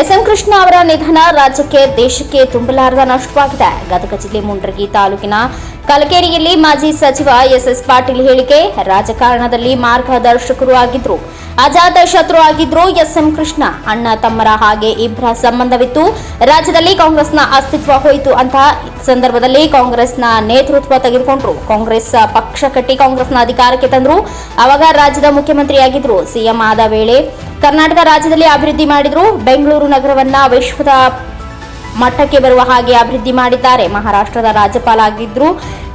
S M Krishna ಅವರ ನಿಧನ ರಾಜ್ಯಕ್ಕೆ, ದೇಶಕ್ಕೆ ತುಂಬಲಾರದ ನಷ್ಟವಾಗಿದೆ. ಗದಗ ಜಿಲ್ಲೆ ಮುಂಡ್ರಗಿ ತಾಲೂಕಿನ ಕಲಕೇರಿಯಲ್ಲಿ ಮಾಜಿ ಸಚಿವ ಎಸ್ಎಸ್ ಎಸ್ ಪಾಟೀಲ್ ಹೇಳಿಕೆ, ರಾಜಕಾರಣದಲ್ಲಿ ಮಾರ್ಗದರ್ಶಕರು ಆಗಿದ್ರು. ಅಜಾತ ಶತ್ರು ಆಗಿದ್ರು ಎಸ್ ಎಂ ಕೃಷ್ಣ. ಅಣ್ಣ ತಮ್ಮರ ಹಾಗೆ ಇಬ್ಬರ ಸಂಬಂಧವಿತ್ತು. ರಾಜ್ಯದಲ್ಲಿ ಕಾಂಗ್ರೆಸ್ನ ಅಸ್ತಿತ್ವ ಹೋಯಿತು ಅಂತ ಸಂದರ್ಭದಲ್ಲಿ ಕಾಂಗ್ರೆಸ್ನ ನೇತೃತ್ವ ತೆಗೆದುಕೊಂಡ್ರು. ಕಾಂಗ್ರೆಸ್ ಪಕ್ಷ ಕಟ್ಟಿ ಕಾಂಗ್ರೆಸ್ನ ಅಧಿಕಾರಕ್ಕೆ ತಂದ್ರು. ಅವಾಗ ರಾಜ್ಯದ ಮುಖ್ಯಮಂತ್ರಿಯಾಗಿದ್ರು. ಸಿಎಂ ಆದ ವೇಳೆ ಕರ್ನಾಟಕ ರಾಜ್ಯದಲ್ಲಿ ಅಭಿವೃದ್ಧಿ ಮಾಡಿದ್ರು. ಬೆಂಗಳೂರು ನಗರವನ್ನ ವಿಶ್ವದ ಮಟ್ಟಕ್ಕೆ ಬರುವ ಹಾಗೆ ಅಭಿವೃದ್ಧಿ ಮಾಡಿದ್ದಾರೆ. ಮಹಾರಾಷ್ಟ್ರದ ರಾಜ್ಯಪಾಲ ಆಗಿದ್ರು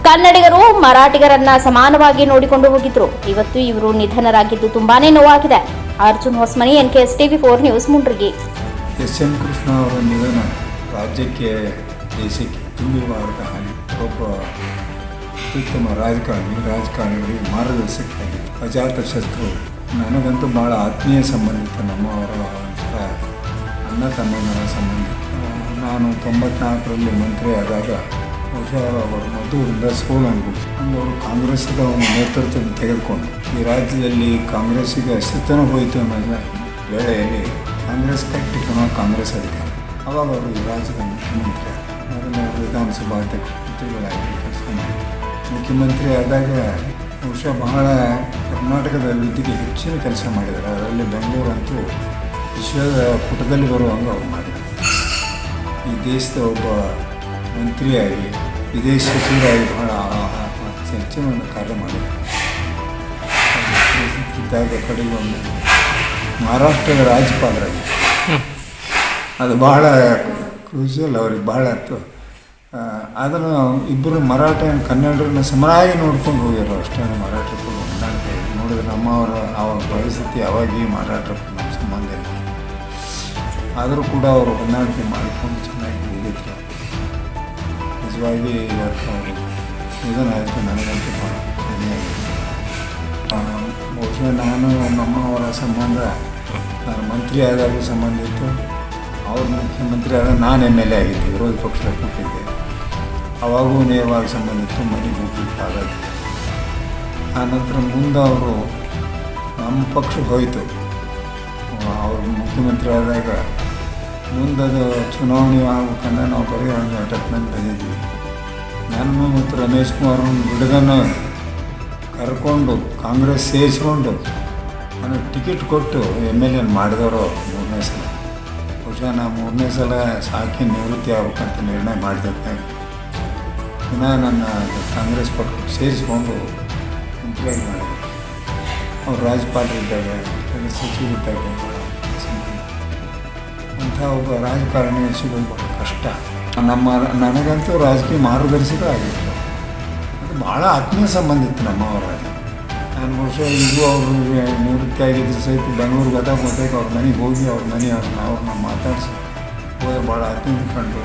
ಕನ್ನಡಿಗರು ಮರಾಠಿಗರನ್ನ ಸಮಾನವಾಗಿ ನೋಡಿಕೊಂಡು ಹೋಗಿದ್ರು. ಇವತ್ತು ಇವರು ನಿಧನರಾಗಿದ್ದು ತುಂಬಾನೇ ನೋವಾಗಿದೆ. Arjun Hosmani N K S TV four news Mundrigi. S M Krishna ಅವರ ನಿಧನ ರಾಜ್ಯಕ್ಕೆ, ದೇಶಕ್ಕೆ ತುಂಬಿಬಾರದ ಹಾನಿ ಒಬ್ಬ ಅತ್ಯುತ್ತಮ ರಾಜಕಾರಣಿ, ರಾಜಕಾರಣಿಗಳಿಗೆ ಮಾರ್ಗದರ್ಶಕರಾಗಿದ್ದರು ಅಜಾತ ಶತ್ರು. ನನಗಂತೂ ಭಾಳ ಆತ್ಮೀಯ ಸಂಬಂಧಿತ ನಮ್ಮವರ ಅಣ್ಣ ತಮ್ಮನವರ ಸಂಬಂಧ. ನಾನು ತೊಂಬತ್ನಾಲ್ಕರಲ್ಲಿ ಮಂತ್ರಿ ಆದಾಗ ಬಹುಶಃ ಅವರು ಸೋಲು ಅನ್ಬಿಟ್ಟು ಅವರು ಕಾಂಗ್ರೆಸ್ಗೆ ಅವನ ನೇತೃತ್ವ ತೆಗೆದುಕೊಂಡು. ಈ ರಾಜ್ಯದಲ್ಲಿ ಕಾಂಗ್ರೆಸ್ಗೆ ಅಸ್ತಿತ್ವನ ಹೋಯಿತು ಅನ್ನೋದ ವೇಳೆಯಲ್ಲಿ ಕಾಂಗ್ರೆಸ್ ಕಟ್ಟಿ ಪುನಃ ಕಾಂಗ್ರೆಸ್ ಅಧಿಕಾರ. ಅವಾಗ ಅವರು ಈ ರಾಜ್ಯದ ಮುಖ್ಯಮಂತ್ರಿ ಅದನ್ನು ಅವರು ವಿಧಾನಸಭಾ ಮಾಡಿದರು. ಮುಖ್ಯಮಂತ್ರಿ ಆದಾಗ ಬಹುಶಃ ಬಹಳ ಕರ್ನಾಟಕದ ಅಭಿವೃದ್ಧಿಗೆ ಹೆಚ್ಚಿನ ಕೆಲಸ ಮಾಡಿದ್ದಾರೆ. ಅದರಲ್ಲಿ ಬೆಂಗಳೂರು ಅಂತೂ ವಿಶ್ವದ ಪುಟದಲ್ಲಿ ಬರುವಂಗೆ ಅವರು ಮಾಡಿದ್ದಾರೆ. ಈ ದೇಶದ ಒಬ್ಬ ಮಂತ್ರಿಯಾಗಿ, ವಿದೇಶ ಸಚಿವರಾಗಿ ಬಹಳ ಹೆಚ್ಚಿನ ಕಾರ್ಯ ಮಾಡಿದ್ದಾರೆ ಕಡೆಗೆ ಒಂದು ಮಹಾರಾಷ್ಟ್ರದ ರಾಜ್ಯಪಾಲರಾಗಿ. ಅದು ಬಹಳ ಕ್ರೂಷಿಯಲ್ ಅವ್ರಿಗೆ ಬಹಳ ಆಯ್ತು ಅದನ್ನು ಇಬ್ಬರು ಮರಾಠ ಕನ್ನಡರನ್ನ ಸಮನಾಗಿ ನೋಡ್ಕೊಂಡು ಹೋಗ್ಯಾರ ಅಷ್ಟೇ ಮರಾಠಕ್ಕೂ ಹೊಂದಾಣಿಕೆ ನೋಡಿದ್ರೆ ನಮ್ಮವರ ಆವಾಗ ಪರಿಸ್ಥಿತಿ ಅವಾಗಿ ಮರಾಠಕ್ಕೂ ನಮ್ಮ ಸಂಬಂಧ ಆದರೂ ಕೂಡ ಅವರು ಹೊಂದಾಣಿಕೆ ಮಾಡಿಕೊಂಡು ಚೆನ್ನಾಗಿ ಹೋಗಿದ್ರು ನಿಜವಾಗಿ ಇವತ್ತು ಅವರು ನಿಧನ ಆಯಿತು ನನಗಂತೂ ಭಾಳ ಬಹುಶಃ ನಾನು ನಮ್ಮವರ ಸಂಬಂಧ ನಾನು ಮಂತ್ರಿ ಆದಾಗೂ ಸಂಬಂಧ ಇತ್ತು ಅವ್ರ ಮುಖ್ಯಮಂತ್ರಿ ಆದಾಗ ನಾನು ಎಂ ಎಲ್ ಎ ಆಗಿದ್ದೆ ವಿರೋಧ ಪಕ್ಷ ಕೊಟ್ಟಿದ್ದೆ ಅವಾಗೂ ನೇರವಾಗಿ ಸಂಬಂಧ ಇತ್ತು ಮನೆಗೆ ಹೋಗ್ಲಿಕ್ಕೆ ಆ ನಂತರ ಮುಂದೆ ಅವರು ನಮ್ಮ ಪಕ್ಷಕ್ಕೆ ಹೋಯಿತು ಅವರು ಮುಖ್ಯಮಂತ್ರಿ ಆದಾಗ ಮುಂದದು ಚುನಾವಣೆ ಆಗ್ಬೇಕಂದ್ರೆ ನಾವು ಬರೀ ಒಂದು ಅಟೆಕ್ಮೆಂಟ್ ಬಂದಿದ್ವಿ. ನಾನು ಮತ್ತು ರಮೇಶ್ ಕುಮಾರ್ ಹುಡುಗನ ಕರ್ಕೊಂಡು ಕಾಂಗ್ರೆಸ್ ಸೇರಿಸ್ಕೊಂಡು ನನಗೆ ಟಿಕೆಟ್ ಕೊಟ್ಟು ಎಂ ಎಲ್ ಎನ್ ಮಾಡಿದವರು ಮೂರನೇ ಸಲ. ಬಹುಶಃ ನಾ ಮೂರನೇ ಸಲ ಸಾಕಿ ನಿವೃತ್ತಿ ಆಗ್ಬೇಕಂತ ನಿರ್ಣಯ ಮಾಡಿದಾಗ ಪುನಃ ನನ್ನ ಕಾಂಗ್ರೆಸ್ ಪಕ್ಷ ಸೇರಿಸ್ಕೊಂಡು ಮಂತ್ರಿಯಾಗಿ ಮಾಡಿದೆ. ಅವ್ರು ರಾಜ್ಯಪಾಲರಿದ್ದಾಗ ಸಚಿವರಿದ್ದಾರೆ ಒಬ್ಬ ರಾಜಕಾರಣಿ ಸಿಗೋದು ಬಹಳ ಕಷ್ಟ. ನಮ್ಮ, ನನಗಂತೂ ರಾಜಕೀಯ ಮಾರ್ಗದರ್ಶಕ ಆಗಿತ್ತು ಅದು ಭಾಳ ಆತ್ಮೀಯ ಸಂಬಂಧ ಇತ್ತು ನಮ್ಮವರಾಗಿ ನಾನು ಬಹುಶಃ ಈಗೂ ಅವರು ನಿವೃತ್ತಿ ಆಗಿದ್ರು ಸಹಿತ ಬೆಂಗಳೂರಿಗೆ ಹೋದಾಗ ಹೋದಾಗ ಅವ್ರ ಮನೆಗೆ ಹೋಗಿ ಅವ್ರ ಮನೆ ಅವ್ರನ್ನ ಅವ್ರನ್ನ ಮಾತಾಡಿಸಿ ಹೋಗಿ ಭಾಳ ಆತ್ಮೀಯ ಕಂಡು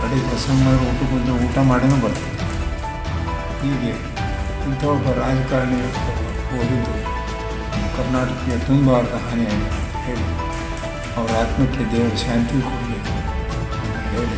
ಕಡೆ ಪ್ರಸಂಗ ಊಟಕ್ಕೆ ಬಂದು ಊಟ ಮಾಡಿನೂ ಬರ್ತದೆ ಹೀಗೆ ಇಂಥ ಒಬ್ಬ ರಾಜಕಾರಣಿ ಹೋಗಿದ್ದು ಕರ್ನಾಟಕಕ್ಕೆ ತುಂಬ ಹಾನಿಯಾಗಿ ಹಾನಿಯಾಗಿದೆ. ಹೇಳಿ. ಅವರ ಆತ್ಮಕ್ಕೆ ದೇವರು ಶಾಂತಿ ಕೊಡಲಿ ಅಂತ ಹೇಳಿ